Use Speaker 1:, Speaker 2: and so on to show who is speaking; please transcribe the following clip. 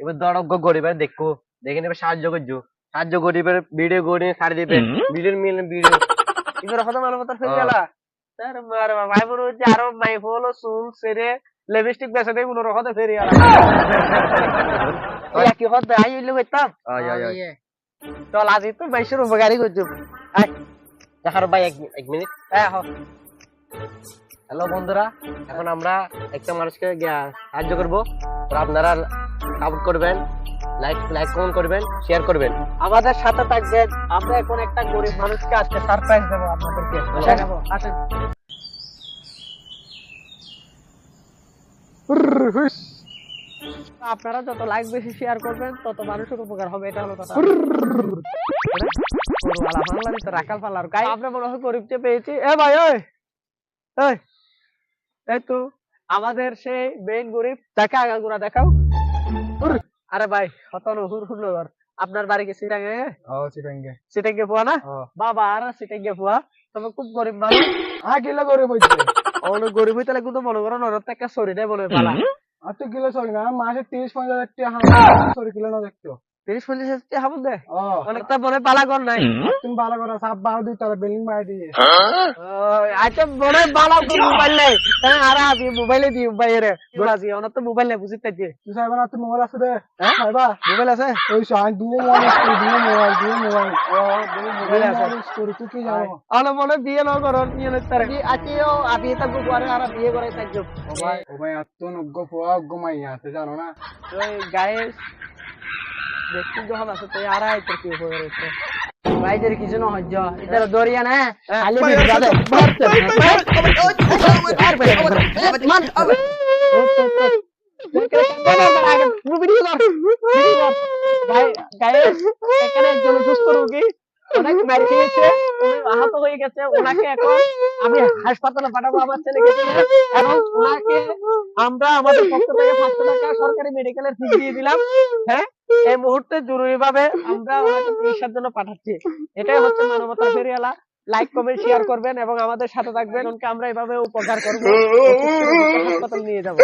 Speaker 1: এবার দরজ্ঞ গরিবের দেখো। দেখে নেবে সাহায্য করছ। সাহায্য গরিবের ভিডিও করে ছাড়ি দিবে। মিলিয়ন মিলিয়ন ভিডিও
Speaker 2: কথা মানবতার ফেরি এলা তার মার ভাই বোন হচ্ছে আরও মাই সেরে লিপস্টিক রকম ফেরি ওই কি হতে আই হইলে কইতাম
Speaker 1: আয় আয় আয়।
Speaker 2: চল আজি তো বাইশের উপকারী করছ। আয়।
Speaker 1: দেখার ভাই এক মিনিট।
Speaker 2: হ্যাঁ হ।
Speaker 1: হ্যালো বন্ধুরা এখন আমরা একটা মানুষকে গিয়া- সাহায্য করব। আপনারা সাপোর্ট করবেন লাইক লাইক কমেন্ট করবেন শেয়ার করবেন।
Speaker 2: আমাদের সাথে থাকবেন আমরা এখন একটা গরিব মানুষকে আজকে সারপ্রাইজ দেবো আপনাদেরকে। আসেন। আপনারা যত লাইক বেশি শেয়ার করবেন তত মানুষের উপকার হবে এটা হলো কথা। রাখাল পালার গাই আপনি মনে হয় গরিব গরিবকে পেয়েছি। এ ভাই ওই এই তো। আমাদের সেই মেইন গরিব। তাকে আগাগোড়া দেখাও। আরে ভাই হতন হুর হুর আপনার বাড়ি কি সিটাঙ্গে?
Speaker 3: ও চিটাঙ্গে
Speaker 2: সিটাঙ্গে পোয়া না? বাবা আর সিটাঙ্গে পোয়া? তবে খুব গরিব মানুষ।
Speaker 3: আ কিলো করে বইছে
Speaker 2: অনেক গরিব হইতে কিন্তু মনে করো নরত একটা শরীরে বলে পালা।
Speaker 3: আর তো গিলা সরি না মাসে তিরিশ পঞ্চাশ টাকা সরি কিলো না দেখতো।
Speaker 2: তিরিশ পঞ্চাশ হাজার টাকা দে
Speaker 3: ও।
Speaker 2: অনেকটা মনে পালা কর নাই
Speaker 3: তুমি করে সাপ বারো দিই তাহলে বিল্ডিং বাড়ি দিয়ে।
Speaker 2: আচ্ছা মনে পালা কর মোবাইল নাই। হ্যাঁ আর আমি মোবাইলে দিই বাইরে। গোলাজি অনেক তো মোবাইল নাই বুঝতে দিয়ে
Speaker 3: তুই সাহেব না তুই মোবাইল আছে রে সাহেবা
Speaker 2: মোবাইল আছে?
Speaker 3: ওই সাহেব দুটো মোবাইল আছে দুটো মোবাইল দুটো মোবাইল।
Speaker 2: ও মোবাইল আছে।
Speaker 3: স্টোরি তুই কি জানো?
Speaker 2: আলো মনে বিয়ে ন করো নিয়ে নিতে পারে আছিও আপনি থাকব পরে আর বিয়ে করে থাকব
Speaker 3: ও ভাই ও ভাই এত নগ্য পোয়া মাইয়া আছে জানো না?
Speaker 2: ওই গায়ে দেখছি যখন আছে তো আর আইতে কি উপকার হচ্ছে
Speaker 3: ভাইদের কিছু না হজ্জ এটা দরিয়া না খালি
Speaker 2: ভাই,
Speaker 3: বিদ্যা দে
Speaker 2: এখানে একজন সুস্থ রোগী হয়ে এই মুহূর্তে জরুরি ভাবে আমরা পাঠাচ্ছি। এটাই হচ্ছে মানবতা লাইক কমেন্ট শেয়ার করবেন এবং আমাদের সাথে থাকবেন। আমরা এভাবে উপকার করব। হাসপাতাল নিয়ে যাব।